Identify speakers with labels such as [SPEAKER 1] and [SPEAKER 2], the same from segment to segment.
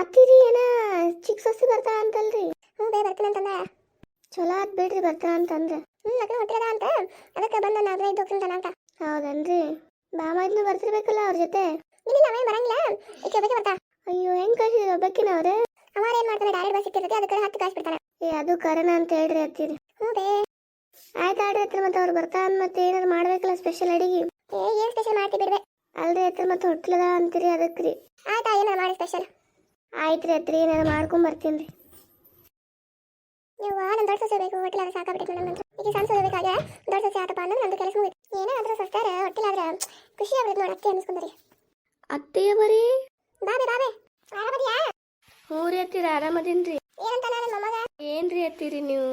[SPEAKER 1] ಅತ್ತಿರಿ ಏನ ಚಿಕ್ಕ ಸೊಸಿ ಬರ್ತಾ ಅಂತಲ್ರಿ? ಹ್ಞೂ ಬೇ ಬರ್ತೀನಿ ಅಂತಂದ. ಚಲೋ ಆತ್ ಬಿಡ್ರಿ ಬರ್ತಾ ಅಂತಂದ್ರೆ. ಹ್ಞೂ ಅಕ್ಕ ಹೊಟ್ಟಿರದ ಅಂತ. ಅದಕ್ಕೆ ಬಂದ ನಾನು ಐದು ಹೋಗ್ತೀನಿ ಅಂತ. ಹೌದನ್ರಿ? ಬಾಮಾದ್ಲು ಬರ್ತಿರ್ಬೇಕಲ್ಲ ಅವ್ರ ಜೊತೆ? ಇಲ್ಲ ಅವೇ ಬರಂಗಿಲ್ಲ. ಈಕೆ ಒಬ್ಬಕ್ಕೆ ಬರ್ತಾ ಅಯ್ಯೋ ಹೆಂಗ್ ಕಳ್ಸಿದ್ರು ಒಬ್ಬಕ್ಕಿನ ಅವ್ರೆ ಅವ್ರು ಏನ್ ಮಾಡ್ತಾರೆ ಡೈರೆಕ್ಟ್ ಬಸ್ ಇಟ್ಟಿರ್ತೈತಿ ಅದಕ್ಕೆ ಹತ್ತು ಕಾಸು ಬಿಡ್ತಾನೆ ಏ ಅದು ಕರೆನ ಅಂತ ಹೇಳ್ರಿ ಅತ್ತಿರಿ. ಹ್ಞೂ ಬೇ. ಆಯ್ತು ಆಡ್ರಿ ಹತ್ರ ಮತ್ತೆ ಅವ್ರು ಬರ್ತಾ ಮತ್ತೆ ಏನಾರು ಮಾಡ್ಬೇಕಲ್ಲ ಸ್ಪೆಷಲ್ ಅಡಿಗೆ? ಏ ಏನ್ ಸ್ಪೆಷಲ್ ಮಾಡ್ತಿ ಬಿಡ್ಬೇಕು ಅಲ್ರಿ ಹತ್ರ ಮತ್ತೆ ಹೊಟ್ಲದ ಅಂತೀರಿ ಅದಕ್ಕೆ ರೀ ಆಯ್ತಾ ಏನಾರು ಮಾಡಿ ಸ್ಪೆಷಲ್ ಆಯ್ತ್ರಿ ಅತ್ರಿ ನಾನು ಮಾಡ್ಕೊಂಡ್ ಬರ್ತೀನಿ ರೀ. ನೀವು ನನ್ನ ದೊಡ್ಡ ಸೊಸೆ ಬೇಕು ಹೊಟ್ಟಿಲಾದ್ರೆ ಸಾಕಾಗ್ಬಿಟ್ಟು ನನ್ನ ಈಗ ಸಣ್ಣ ಸೊಸೆ ಬೇಕಾದ್ರೆ ದೊಡ್ಡ ಸೊಸೆ ಆತಪ್ಪ ಅಂದ್ರೆ ನಂದು ಕೆಲಸ ಮುಗಿತು. ಏನಾದ್ರೂ ಸೊಸ್ತಾರ ಹೊಟ್ಟಿಲಾದ್ರೆ ಖುಷಿ ಆಗ್ಬಿಡುತ್ತೆ ನೋಡಿ ಅತ್ತೆ ಅನ್ಸ್ಕೊಂಡ್ರಿ
[SPEAKER 2] ಅತ್ತೆಯ ಬರೀ
[SPEAKER 1] ಬಾಬೆ ಬಾಬೆ ಆರಾಮದಿಯಾ?
[SPEAKER 2] ಹ್ಞೂ ರೀ ಅತ್ತೀರ ಆರಾಮದೀನ್ರಿ
[SPEAKER 1] ಏನಂತ ನನ್ನ ಮೊಮ್ಮಗ
[SPEAKER 2] ಏನ್ರಿ ಅತ್ತಿರಿ ನೀವು?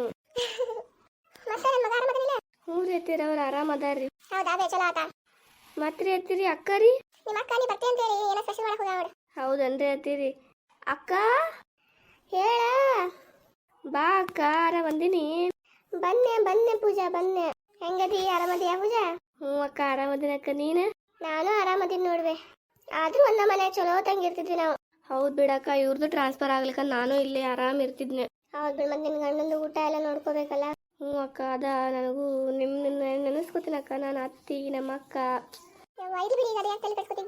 [SPEAKER 1] ಮತ್ತೆ ನನ್ನ ಮಗ ಆರಾಮದಿಲ್ಲ
[SPEAKER 2] ಹ್ಞೂ ರೀ ಅತ್ತಿರ ಅವ್ರು ಆರಾಮದಾರ್ರಿ
[SPEAKER 1] ಹೌದಾ ಬೇ ಚಲೋ ಆತ.
[SPEAKER 2] ಮತ್ರಿ ಅತ್ತಿರಿ ಅಕ್ಕ ರೀ?
[SPEAKER 1] ನಿಮ್ಮ ಅಕ್ಕ ನೀ ಬರ್ತೀನಿ ಅಂತ ಹೇಳಿ ಏನೋ ಸ್ಪೆಷಲ್ ಮಾಡಕ್ಕೆ ಹೋಗ ಅವಳು
[SPEAKER 2] ಹೌದನ್ರಿ ಅತ್ತೀರಿ? ಅಕ್ಕ?
[SPEAKER 1] ಹೇಳ?
[SPEAKER 2] ಬಾ ಅಕ್ಕ ಆರಾಮಂದಿನಿ.
[SPEAKER 1] ಬನ್ನೆ ಬನ್ನೆ ಪೂಜಾ ಬನ್ನೆ. ಹೆಂಗದಿ ಆರಾಮದಿಯಾ ಪೂಜಾ?
[SPEAKER 2] ಹ್ಞೂ ಅಕ್ಕ ಆರಾಮದಿನ ಅಕ್ಕ ನೀನು?
[SPEAKER 1] ನಾನು ಆರಾಮದಿನ ನೋಡ್ವೆ. ಆದ್ರೂ ಒಂದ ಮನೆ ಚಲೋ ತಂಗಿರ್ತಿದ್ವಿ ನಾವು.
[SPEAKER 2] ಹೌದ್ ಬಿಡಕ್ಕ ಇವ್ರದ್ದು ಟ್ರಾನ್ಸ್ಫರ್ ಆಗ್ಲಿಕ್ಕ ನಾನು ಇಲ್ಲಿ ಆರಾಮ್ ಇರ್ತಿದ್ನೆ.
[SPEAKER 1] ಹೌದ್ ಬಿಡ್ ಮತ್ತೆ ನಿನ್ ಗಂಡಂದು ಊಟ ಎಲ್ಲ ನೋಡ್ಕೋಬೇಕಲ್ಲ?
[SPEAKER 2] ಹ್ಞೂ ಅಕ್ಕ ಅದ ನನಗೂ ನಿಮ್ಮ ನೆನೆಸ್ಕೊತೀನಿ ಅಕ್ಕ ನಾನು ಅತ್ತಿ ನಮ್ಮ ಅಕ್ಕ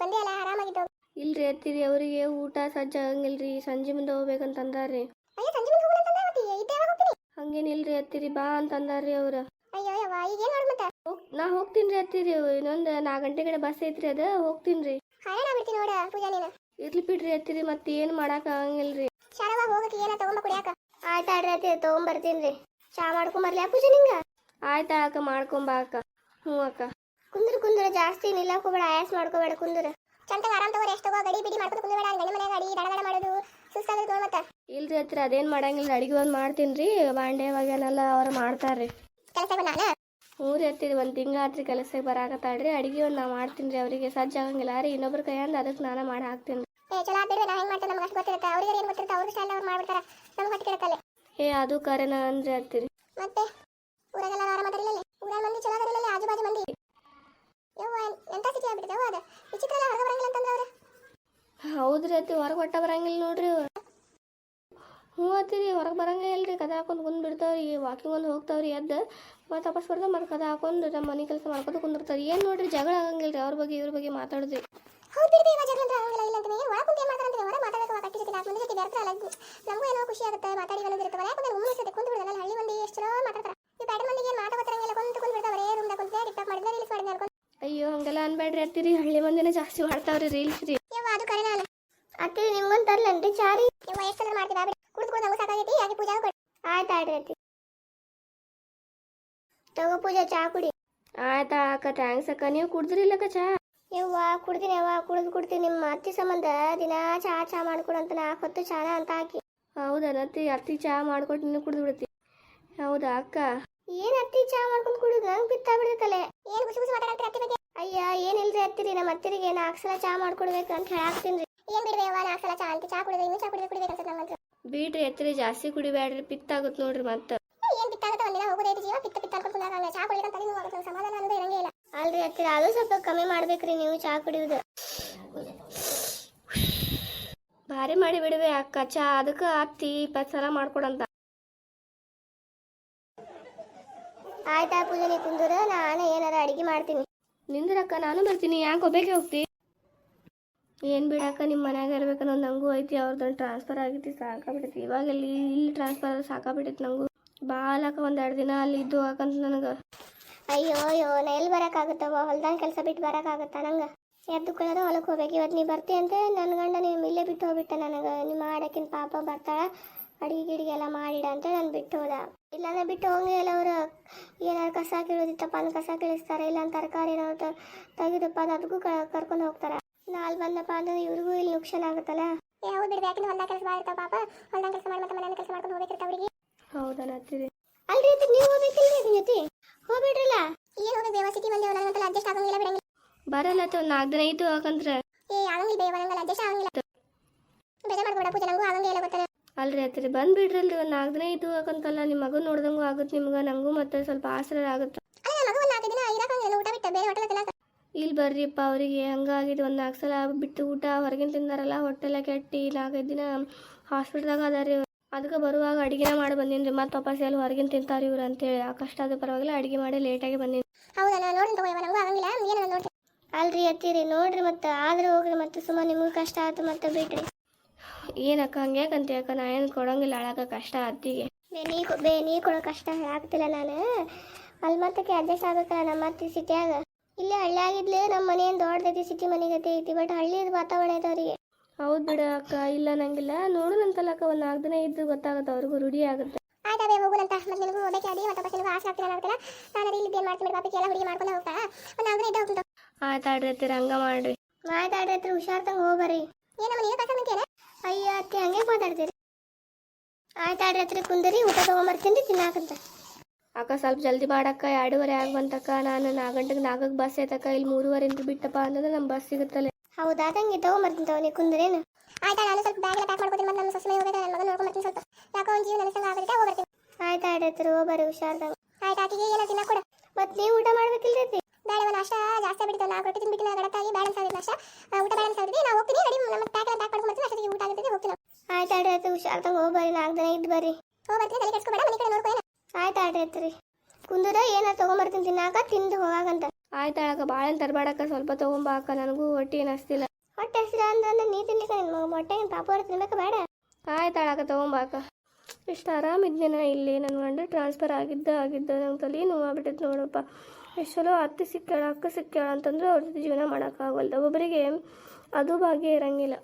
[SPEAKER 1] ಬಂದೆ ಅಲ್ಲ ಆರಾಮಾಗಿದ್ದು
[SPEAKER 2] ಇಲ್ರಿ ಅತ್ತಿರಿ ಅವರಿಗೆ ಊಟ ಸಜ್ಜಾಗಂಗಿಲ್ರಿ ಸಂಜೆ ಮುಂದೆ ಹೋಗ್ಬೇಕಂತ ಅಂದಾರ್ರಿ
[SPEAKER 1] ಅಯ್ಯೋ ಸಂಜೆ ಮುಂದೆ ಹೋಗೋಣ ಅಂತಂದ ಮತ್ತೆ ಇದ್ದೆ ಯಾವಾಗ ಹೋಗ್ತೀನಿ
[SPEAKER 2] ಹಂಗೇನಿಲ್ರಿ ಅತ್ತಿರಿ ಬಾ ಅಂತ ಅಂದಾರ್ರಿ ಅವ್ರ.
[SPEAKER 1] ಅಯ್ಯೋ ಯವ್ವ ಈಗ ಏನ್ ಮಾಡೋದು ಮತ್ತೆ?
[SPEAKER 2] ಹೋಗ್ ನಾ ಹೋಗ್ತೀನಿ ರೀ ಅತ್ತೀರಿ ಇನ್ನೊಂದು ನಾಲ್ಕು ಗಂಟೆ ಕಡೆ ಬಸ್ ಐತ್ರಿ ಅದ ಹೋಗ್ತೀನಿ ರೀ.
[SPEAKER 1] ಹೈರಾಣ ಬಿಡ್ತೀನಿ ನೋಡ ಪೂಜಾ ನೀನು.
[SPEAKER 2] ಇರ್ಲಿ ಬಿಡ್ರಿ ಅತ್ತಿರಿ ಮತ್ತೆ ಏನು ಮಾಡಕ್ ಆಗಂಗಿಲ್ರಿ.
[SPEAKER 1] ಶಾರವಾ ಹೋಗಕ್ಕೆ ಏನ ತಗೊಂಬ ಕುಡಿಯಾಕ? ಆಯ್ತು ಆಡ್ರಿ ತಗೊಂಬರ್ತೀನಿ ರೀ. ಚಾ ಮಾಡ್ಕೊಂಬರ್ಲಿ ಪೂಜಾ ನಿಂಗ?
[SPEAKER 2] ಆಯ್ತಾ ಅಕ್ಕ ಮಾಡ್ಕೊಂಬಾ ಅಕ್ಕ. ಹ್ಞೂ ಅಕ್ಕ.
[SPEAKER 1] ಕುಂದ್ರ ಕುಂದ್ರ ಜಾಸ್ತಿ ನಿಲ್ಲಕ್ ಹೋಗ್ಬೇಡ ಆಯಾಸ ಮಾಡ್ಕೋಬೇಡ ಕುಂದ್ರ. ಚಂತಗ ಆರಾಮ್ ತಗೋರಿ ಎಷ್ಟು ತಗೋ ಗಡಿ ಬಿಡಿ ಮಾಡ್ಕೊಂಡು ಕುಂದ್ರಬೇಡ ಗಂಡ ಮನೆ ಗಾಡಿ ದಡ ದಡ ಮಾಡೋದು ಸುಸ್ತಾದ್ರೆ ತಗೋ ಮತ್ತೆ.
[SPEAKER 2] ಇಲ್ರಿ ಹತ್ರ ಅದೇನ್ ಮಾಡಂಗಿಲ್ಲ ಅಡಿಗೆ ಒಂದು ಮಾಡ್ತೀನಿ ರೀ ಬಾಂಡೆ ಒಗ್ಯಾನೆಲ್ಲ ಅವ್ರು ಮಾಡ್ತಾರ್ರಿ.
[SPEAKER 1] ಕೆಲಸ ಬಂದಾನ
[SPEAKER 2] ಹ್ಞೂ ರೀ ಒಂದ್ ಒಂದು ತಿಂಗಳಾತ್ರಿ ಕೆಲಸಕ್ಕೆ ಬರಾಕತ್ತಾಳ್ರಿ ಅಡಿಗೆ ಒಂದು ನಾ ಮಾಡ್ತೀನಿ ರೀ ಅವರಿಗೆ ಸಜ್ಜಾಗಂಗಿಲ್ಲ ರೀ ಇನ್ನೊಬ್ರ ಕೈಯಿಂದ ಅದಕ್ಕೆ ನಾನು ಮಾಡಿ ಹಾಕ್ತೀನಿ
[SPEAKER 1] ಏ ಚಲೋ ಆದ್ಬಿಡ್ವೆ ನಾ ಹೆಂಗೆ ಮಾಡ್ತೇನೆ ನಮ್ಗೆ ಅಷ್ಟು ಗೊತ್ತಿರುತ್ತೆ ಅವ್ರಿಗೆ ಏನು ಗೊತ್ತಿರುತ್ತೆ ಅವ್ರ ಸ್ಟೈಲ್ ಅವ್ರು ಮಾಡ್ಬಿಡ್ತಾರೆ ನಮ್ಗೆ ಹೊಟ್ಟೆ ಕೆಡಕಲ್ಲ
[SPEAKER 2] ಏ ಅದು ಕರೆನ ಅಂದ್ರೆ ಹತ್ತಿರಿ
[SPEAKER 1] ಮತ್ತೆ? ಊರಾಗೆಲ್ಲ ಆರಾಮದಿರಲಿಲ್ಲ ಊರಾಗ ಮಂದಿ ಚಲೋ ಅದರಿಲ್ಲ ಆಜು ಬಾಜು ಮಂದಿ? ಯವ್ವ ಎಂತ ಸ್ಥಿತಿ ಆಗ್ಬಿಟ್ಟಿದೆ? ಯವ್ವ ಅದು ವಿಚಿತ್ರ ಎಲ್ಲ ಹೊರಗೆ ಬರಂಗಿಲ್ಲ ಅಂತಂದ್ರೆ ಅವ್ರು?
[SPEAKER 2] ಹೌದ್ರಿ ಅತ್ತಿ ಹೊರಗೆ ಒಟ್ಟ ಬರಂಗಿಲ್ಲ ನೋಡ್ರಿ. ಹ್ಞೂ ಅತ್ತಿರಿ ಹೊರಗೆ ಬರಂಗಿಲ್ಲ ಇಲ್ರಿ ಕದ ಹಾಕೊಂಡು ಕುಂದ್ ಬಿಡ್ತಾವ್ರಿ ವಾಕಿಂಗ್ ಒಂದು ಹೋಗ್ತಾವ್ರಿ ಎದ್ದು ಮತ್ತೆ ವಾಪಸ್ ಬರ್ದ ಮತ್ತೆ ಕದ ಹಾಕೊಂಡು ನಮ್ಮ ಮನೆ ಕೆಲಸ ಮಾಡ್ಕೊಂಡು ಕುಂದಿರ್ತಾರೆ. ಏನು ನೋಡ್ರಿ ಜಗಳ ಆಗಂಗಿಲ್ಲ ರೀ ಅವ್ರ ಬಗ್ಗೆ ಇವ್ರ ಬಗ್ಗೆ ಮಾತಾಡಿದ್ರಿ
[SPEAKER 1] ಹೌದು ಬಿಡಿ ಇವಾಗ ಜಗಳ ಆಗಂಗಿಲ್ಲ ಇಲ್ಲ ಅಂತ ಒಳಗೆ ಕುಂತು ಏನು ಮಾಡ್ತಾರೆ ಹೊರ ಮಾತಾಡಬೇಕು ವಾಕಿ ಜೊತೆ ನಮಗೂ ಏನೋ ಖುಷಿ ಆಗುತ್ತೆ ಮಾತಾಡಿ ಬಂದು ಇರುತ್ತೆ ಯಾಕಂದ್ರೆ ಒಮ್ಮೆ ಸತಿ ಕುಂತು ಬಿಡಲ್ಲ ಹಳ್ಳಿ ಮಂದಿ ಎಷ್ಟು ಚಲೋ ಮಾತಾಡ್ತಾರೆ. ಈ ಬ್ಯಾಡ ಮಂದಿಗೆ ಏನು ಮಾತಾಡ್ತಾರಂಗಿಲ್ಲ ಕುಂತು ಕುಂತು ಬಿಡ್ತಾವೆ ಬರೇ ರೂಮ್ದಾಗ ಕುಂತು ಟಿಕ್ಟಾಕ್ ಮಾಡಿದ್ರೆ ರೀಲ್ಸ್ ಮಾಡಿದ್ರೆ ಅನ್ಕೊಂಡು
[SPEAKER 2] ಅಯ್ಯೋ ಹಂಗೆಲ್ಲ ಅನ್ಬೇಡ್ರಿ ಅತ್ತಿರಿ ಹಳ್ಳಿ ಮಂದಿನೇ ಜಾಸ್ತಿ ಮಾಡ್ತಾವ್ರಿ ರೀಲ್ಸ್ ರೀ.
[SPEAKER 1] ಅದು ಕರೆನ ಅಲ್ಲ. ಅತ್ತಿರಿ ನಿಮ್ಗೊಂದು ತರ್ಲೇನ್ರಿ ಚಾರಿ ನೀವು ಎಷ್ಟು ಸಲ ಮಾಡ್ತೀರಾ? ಬಿಡಿ. ಕುಡ್ದು ಕುಡ್ದು ನಮಗೂ ಸಾಕಾಗೈತಿ. ಯಾಕೆ ಪೂಜಾ ಕೊಡಿ. ಆಯ್ತು ಆಡ್ರಿ ಅತ್ತಿ. ತಗೋ ಪೂಜಾ ಚಾ ಕುಡಿ.
[SPEAKER 2] ಆಯ್ತಾ ಅಕ್ಕ ಥ್ಯಾಂಕ್ಸ್ ಅಕ್ಕ. ನೀವು ಕುಡ್ದ್ರಿಲ್ಲಕ್ಕ ಚಾ?
[SPEAKER 1] ಯವ್ವ ಕುಡ್ದಿನಿ ಯವ್ವ. ಕುಡಿದು ಕುಡ್ತೀನಿ ನಿಮ್ಮ ಅತ್ತಿ ಸಂಬಂಧ ದಿನಾ ಚಾ ಚಾ ಮಾಡ್ಕೊಡು ಅಂತ ನಾಲ್ಕು ಹೊತ್ತು ಚಾನ ಅಂತ ಹಾಕಿ.
[SPEAKER 2] ಹೌದಾ ಅತ್ತಿ ಅತ್ತಿ ಚಾ ಮಾಡ್ಕೊಟ್ಟು ನೀನು ಕುಡ್ದು ಬಿಡ್ತಿ. ಹೌದಾ ಅಕ್ಕ?
[SPEAKER 1] ಏನ್ ಅತ್ತಿ ಚಾ ಮಾಡ್ಕೊಂಡು ಕುಡಿದು ನಂಗೆ ಬಿತ್ತಾ ಬಿಡ್ತಲೆ ಏನ್ ಗುಸು ಗುಸು ಮಾತಾಡ್ತೀರ ಅತ್ತಿ ಬಗ್ಗೆ? ಅಯ್ಯ ಏನಿಲ್ರಿ ಅತ್ತಿರಿ ನಮ್ಮ ಅತ್ತಿರಿಗೆ ನಾಲ್ಕು ಸಲ ಚಾ ಮಾಡ್ಕೊಡ್ಬೇಕು ಅಂತ ಹೇಳಾಕ್ತೀನಿ ಏನ್ ಬಿಡ್ರಿ ಯವ್ವ ನಾಲ್ಕು ಸಲ ಚಾ ಅಂತ ಚಾ ಕುಡಿದ್ರೆ ಇನ್ನೂ ಚಾ ಕುಡಿದ್ರೆ ಕುಡಿಬೇಕು ಅಂತ ನಂಗಂತೂ
[SPEAKER 2] ಬಿಡ್ರಿ ಅತ್ತಿರಿ ಜಾಸ್ತಿ ಕುಡಿಬ್ಯಾಡ್ರಿ ಪಿತ್ತಾಗುತ್ತೆ ನೋಡ್ರಿ ಮತ್ತೆ.
[SPEAKER 1] ಏನ್ ಬಿತ್ತಾಗುತ್ತೆ ಒಂದಿನ ಹೋಗೋದೈತಿ ಜೀವ ಪಿತ್ತ ಪಿತ್ತ ಅನ್ಕೊಂಡು ಕುಂದಾಗ ಚಾ ಕುಡಿದ್ರೆ ತಲೆ ನೋವು ಆಗುತ್ತೆ ಸಮಾಧಾನ ಅನ್ನೋದು ಇರಂಗೇ ಇಲ್ಲ. ಅಲ್ರಿ ಅತ್ತಿರಿ ಅದು ಸ್ವಲ್ಪ ಕಮ್ಮಿ ಮಾಡ್ಬೇಕ್ರಿ ನೀವು ಚಾ ಕುಡಿಯೋದು.
[SPEAKER 2] ಬಾರಿ ಮಾಡಿ ಬಿಡುವೆ ಅಕ್ಕ ಚಾ ಅದಕ್ಕೆ ಅತ್ತಿ ಇಪ್ಪತ್ತು ಸಲ ಮಾಡ್ಕೊಡಂತ.
[SPEAKER 1] ಆಯ್ತಾ ಪೂಜೆ ನೀ ಕುಂದೂರ? ನಾನು ಏನಾರ ಅಡಿಗೆ ಮಾಡ್ತೀನಿ.
[SPEAKER 2] ನಿಂದ್ರಕ್ಕ ನಾನು ಬರ್ತೀನಿ. ಯಾಕೆ ಒಬ್ಬೇಕೆ ಹೋಗ್ತಿ? ಏನು ಬಿಡಕ್ಕ ನಿಮ್ಮ ಮನ್ಯಾಗ ಇರ್ಬೇಕನ್ನೋದು ನಂಗೂ ಐತಿ. ಅವ್ರದ್ದೊಂದು ಟ್ರಾನ್ಸ್ಫರ್ ಆಗೈತಿ ಸಾಕಾಗ್ಬಿಟ್ಟೈತಿ ಇವಾಗ ಇಲ್ಲಿ ಇಲ್ಲಿ ಟ್ರಾನ್ಸ್ಫರ್ ಸಾಕಾಗ್ಬಿಟ್ಟೈತಿ ನಂಗೂ. ಬಾಲಕ್ಕ ಒಂದು ಎರಡು ದಿನ ಅಲ್ಲಿ ಇದ್ದು ಹಾಕಂತ ನನಗೆ.
[SPEAKER 1] ಅಯ್ಯೋ ಅಯ್ಯೋ ನಾ ಎಲ್ಲಿ ಬರೋಕ್ಕಾಗುತ್ತವ ಹೊಲ್ದಾಗ ಕೆಲಸ ಬಿಟ್ಟು ಬರೋಕ್ಕಾಗುತ್ತಾ ನಂಗೆ? ಎದ್ದು ಕುಳ್ಳೋದು ಹೊಲಕ್ಕೆ ಹೋಗ್ಬೇಕು. ಇವತ್ತು ನೀ ಬರ್ತಿ ಅಂತ ನನ್ನ ಗಂಡ ನೀವು ಇಲ್ಲೇ ಬಿಟ್ಟು ಹೋಗ್ಬಿಟ್ಟ ನನಗೆ. ನಿಮ್ಮ ಮಾಡಕ್ಕಿನ ಪಾಪ ಬರ್ತಾಳ. ಅಡಿಗೆ ಗಿಡಿಗೆ ಎಲ್ಲ ಮಾಡಿಡ ಅಂತ ನಾನು ಬಿಟ್ಟು ಹೋದ. ಇಲ್ಲಾಂದ್ರೆ ಬಿಟ್ಟು ಹೋಗಿ ಎಲ್ಲ ಅವರು ಏನಾದ್ರು ಕಸ ಕೀಳೋದಿತ್ತಪ್ಪ ಅಲ್ಲಿ ಕಸ ಕೀಳಿಸ್ತಾರೆ. ಇಲ್ಲ ತರಕಾರಿ ಏನಾದ್ರು ತೆಗೆದಪ್ಪ ಅದು ಅದಕ್ಕೂ ಕರ್ಕೊಂಡು ಹೋಗ್ತಾರೆ. ನಾಲ್ ಬಂದಪ್ಪ ಅಂದ್ರೆ ಇವ್ರಿಗೂ ಇಲ್ಲಿ ಲುಕ್ಷನ್ ಆಗುತ್ತಲ್ಲ? ಯಾವ ಬಿಡ್ರಿ ಯಾಕಂದ್ರೆ ಹೊಲ್ದಾಗ ಕೆಲಸ ಮಾಡಿರ್ತಾವ ಪಾಪ. ಹೊಲ್ದಾಗ ಕೆಲಸ ಮಾಡಿ ಮತ್ತೆ ಮನೆ ಕೆಲಸ ಮಾಡ್ಕೊಂಡು ಹೋಗ್ಬೇಕಿರ್ತಾವ ಅವ್ರಿಗೆ.
[SPEAKER 2] ಹೌದಾ ನತ್ತಿರಿ
[SPEAKER 1] ಅಲ್ರಿ ಅದು ನೀವು ಹೋಗ್ಬೇಕಿಲ್ರಿ ನಿಮ್ಮ ಜೊತೆ? ಹೋಗ್ಬಿಡ್ರಲ್ಲ? ಏನು ಹೋಗಿ ಬೇವ ಸಿಟಿ ಬಂದೇವ ನನಗಂತಲ್ಲ ಅಡ್ಜಸ್ಟ್ ಆಗಂಗಿಲ್ಲ ಬಿಡಂಗಿಲ್ಲ.
[SPEAKER 2] ಬರಲ್ಲ ತೋ ನಾಲ್ಕು ದಿನ ಇದ್ದು ಹಾಕಂದ್ರೆ
[SPEAKER 1] ಏ ಆಗಂಗಿಲ್ಲ ಬೇವ ನಂಗಲ್ಲ ಅಡ್ಜಸ್ಟ್ ಆಗಂಗಿಲ್ಲ. ಬೇಜಾರ್ ಮಾಡ್ಕೊಡ ಪೂಜೆ ನಂಗೂ ಆಗಂಗಿಲ್ಲ ಗೊತ್ತಲ್ಲ
[SPEAKER 2] ಅಲ್ರಿ ಆಯ್ತು ಬಂದ್ಬಿಡ್ರಿ ಅಲ್ರಿ ಒಂದು ನಾಲ್ಕು ದಿನ ಇದು ಹಾಕಂತಲ್ಲ ನಿಮ್ಮ ಮಗು ನೋಡ್ದಂಗೂ ಆಗುತ್ತೆ ನಿಮ್ಗೆ ನಂಗೂ ಮತ್ತೆ ಸ್ವಲ್ಪ ಆಸರ ಆಗುತ್ತೆ ಇಲ್ಲಿ ಬರ್ರಿಪ್ಪ ಅವರಿಗೆ ಹಂಗಾಗಿದೆ ಒಂದು ನಾಲ್ಕು ಸಲ ಬಿಟ್ಟು ಊಟ ಹೊರಗಿನ ತಿಂದಾರಲ್ಲ ಹೊಟ್ಟೆಲ್ಲ ಕೆಟ್ಟಿ ನಾಲ್ಕೈದು ದಿನ ಹಾಸ್ಪಿಟ್ಲ್ದಾಗ ಅದಾರಿ ಅದಕ್ಕೆ ಬರುವಾಗ ಅಡುಗೆನ ಮಾಡಿ ಬಂದೀನಿ ರೀ ಮತ್ತೆ ವಾಪಸ್ ಎಲ್ಲಿ ಹೊರಗಿನ ತಿಂತಾರೆ ಇವ್ರು ಅಂತೇಳಿ. ಆ ಕಷ್ಟ ಅದು ಪರವಾಗಿಲ್ಲ ಅಡುಗೆ ಮಾಡಿ ಲೇಟಾಗಿ ಬಂದೀನಿ.
[SPEAKER 1] ಹೌದಾ ನೋಡಿ ನನಗೂ ಆಗಂಗಿಲ್ಲ ಅಲ್ರಿ ಅತ್ತೀರಿ ನೋಡ್ರಿ ಮತ್ತೆ ಆದ್ರೆ ಹೋಗ್ರಿ ಮತ್ತೆ ಸುಮ್ಮ ನಿಮಗೂ ಕಷ್ಟ ಆಯ್ತು ಮತ್ತೆ ಬಿಡ್ರಿ.
[SPEAKER 2] ಏನಕ್ಕ? ಹಂಗೆ ಅಂತ ಅಕ್ಕ? ನಾ ಏನು ಕೊಡಂಗಿಲ್ಲ ಅಳಕ ಕಷ್ಟ ಅತ್ತಿಗೆ.
[SPEAKER 1] ಬೇನಿ ಬೇನಿ ಕೊಡೋ ಕಷ್ಟ ಆಗ್ತಿಲ್ಲ ನಾನು. ಅಲ್ಲಿ ಮತ್ತಕ್ಕೆ ಅಡ್ಜಸ್ಟ್ ಆಗ್ಬೇಕಲ್ಲ ನಮ್ಮ ಅತ್ತಿ ಸಿಟಿಯಾಗ. ಇಲ್ಲಿ ಹಳ್ಳಿ ಆಗಿದ್ಲೆ ನಮ್ಮ ಮನೆ ಏನು ದೊಡ್ಡದೈತಿ ಸಿಟಿ ಮನೆಗತೆ ಐತಿ ಬಟ್ ಹಳ್ಳಿದ ವಾತಾವರಣ ಐತೆ ಅವ್ರಿಗೆ.
[SPEAKER 2] ಹೌದು ಬಿಡ ಅಕ್ಕ ಇಲ್ಲ ನಂಗಿಲ್ಲ. ನೋಡೋಣಂತಲ್ಲ ಅಕ್ಕ ಒಂದು ನಾಲ್ಕು ದಿನ ಇದ್ದು ಗೊತ್ತಾಗುತ್ತೆ ಅವ್ರಿಗೂ ರೂಢಿ ಆಗುತ್ತೆ.
[SPEAKER 1] ಆಯ್ತಾ ಹೋಗುನಂತ ಮತ್ತೆ ನಿನಗೂ ಹೋಗ್ಬೇಕು ಅಡಿ ಮತ್ತೆ ಬಸ್ ನಿನಗೂ ಆಸೆ ಆಗ್ತಿಲ್ಲ ಆಗ್ತಿಲ್ಲ ನಾನು ಅಡಿ ಇಲ್ಲಿ ಏನು ಮಾಡ್ತೀನಿ ಎಲ್ಲ ಹುಡುಗಿ ಮಾಡ್ಕೊಂಡು ಹೋಗ್ತಾ. ಒಂದು ನಾಲ್ಕು ದಿನ ಇದ್ದ ಹೋಗ್ತೀನಿ
[SPEAKER 2] ಆಯ್ತಾಡ್ರಿ ಹಂಗ ಮಾಡ್ರಿ.
[SPEAKER 1] ಆಯ್ತಾಡ್ರಿ ಹುಷಾರ್ ತಂಗ ಹೋಗ್ಬರ್ರಿ ಏನಮ್ಮ ಕಸ ಅಯ್ಯ ಅತ್ತೆ ಹಂಗೆ ಮಾತಾಡ್ತೀರಿ? ಆಯ್ತಾಡ್ರಿ ಹತ್ರ ಕುಂದರಿ ಊಟ ತೊಗೊಂಬರ್ತೀನಿ ತಿನ್ನಾಕಂತ
[SPEAKER 2] ಅಕ್ಕ ಸ್ವಲ್ಪ ಜಲ್ದಿ ಬಾಡಕ್ಕ ಎರಡೂವರೆ ಆಗಿ ಬಂತಕ್ಕ ನಾನು ನಾಲ್ಕು ಗಂಟೆಗೆ ನಾಲ್ಕಕ್ಕೆ ಬಸ್ ಐತಕ್ಕ ಇಲ್ಲಿ ಮೂರುವರೆಂತ ಬಿಟ್ಟಪ್ಪ ಅನ್ನೋದು ನಮ್ಮ ಬಸ್ ಸಿಗುತ್ತಲ್ಲ.
[SPEAKER 1] ಹೌದಾ ಹಂಗೆ ತೊಗೊಂಬರ್ತೀನಿ ತಗೋ ನೀ ಕುಂದ್ರೇನು ಆಯ್ತಾ ನಾನು ಸ್ವಲ್ಪ ಬ್ಯಾಗ್ ಎಲ್ಲ ಪ್ಯಾಕ್ ಮಾಡ್ಕೊತೀನಿ ಮತ್ತೆ ನಮ್ಮ ಸೊಸೆ ಹೋಗಬೇಕು ನನ್ನ ಮಗನ ನೋಡ್ಕೊಂಬರ್ತೀನಿ ಸ್ವಲ್ಪ. ಯಾಕೋ ಒಂದು ಜೀವ ನನಸಂಗ ಆಗುತ್ತೆ ಹೋಗ್ಬರ್ತೀನಿ. ಆಯ್ತಾ ಹತ್ರ ಹೋಗ್ಬರ್ರಿ ಹುಷಾರ್ದಾಗ. ಆಯ್ತಾ ಆಕಿಗೆ ಏನೋ ತಿನ್ನ ಕೊಡ. ಮತ್ತೆ ನೀವು ಊಟ ಮಾಡ್ಬೇಕಿಲ್ರಿ ಬೇಡ ನಾಶ ನಾಷ್ಟ ಜಾಸ್ತಿ ಆಗ್ಬಿಟ್ಟಿತ್ತು. ನಾಲ್ಕು ರೊಟ್ಟಿ ತಿನ್ಬಿಟ್ಟು ನಾ ಗಡಕ್ಕಾಗಿ ಬ್ಯಾಲೆನ್ಸ್ ಆಗಿದೆ ನಾಷ್ಟ. ಊಟ ಬ್ಯಾಲೆನ್ಸ್ ಹುಷಾರ್ದಂಗೆ ಹೋಗ್ಬರ್ರಿ ನಾಲ್ಕು ದಿನ ಇದ್ದು ಬರ್ರಿ ಆಯ್ತು ಆಯ್ತಾ ಆಡ್ರಿ ಹತ್ರಿ ಕುಂದರ ಏನಾರು ತೊಗೊಂಬರ್ತೀನಿ ತಿನ್ನಾಕ ತಿಂದು ಹೋಗಾಗಂತ.
[SPEAKER 2] ಆಯ್ತಾಳಕ್ಕ ಭಾಳ ತರಬೇಡಕ್ಕ ಸ್ವಲ್ಪ ತೊಗೊಂಬಾ ಅಕ್ಕ ನನಗೂ ಹೊಟ್ಟೆ ಏನು ಹಸ್ತಿಲ್ಲ.
[SPEAKER 1] ಹೊಟ್ಟೆ ಹಸಿರ ಅಂದ್ರೆ ನೀ ತಿನ್ಲಿಕ್ಕೆ ನಿನ್ನ ಮೊಟ್ಟೆ ಹೊಟ್ಟೆ ಏನು ಪಾಪ ಅವ್ರು ತಿನ್ಬೇಕು ಬೇಡ.
[SPEAKER 2] ಆಯ್ತಾಳಕ್ಕ ತೊಗೊಂಬಾ ಅಕ್ಕ ಎಷ್ಟು ಆರಾಮಿದ್ದೇನ ಇಲ್ಲಿ ನನ್ನ ಗಂಡ ಟ್ರಾನ್ಸ್ಫರ್ ಆಗಿದ್ದ ಆಗಿದ್ದ ನಂಗೆ ತಲೆ ನೋವಾಗ್ಬಿಟ್ಟೈತೆ ನೋಡಪ್ಪ. ಎಷ್ಟು ಚಲೋ ಅತ್ತೆ ಸಿಕ್ಕಾಳ ಅಕ್ಕ ಸಿಕ್ಕಾಳ ಅಂತಂದ್ರೆ ಅವ್ರ ಜೊತೆ ಜೀವನ ಮಾಡೋಕ್ಕಾಗಲ್ದು ಒಬ್ಬೊಬ್ಬರಿಗೆ ಅದು ಭಾಗ್ಯ ಇರಂಗಿಲ್ಲ.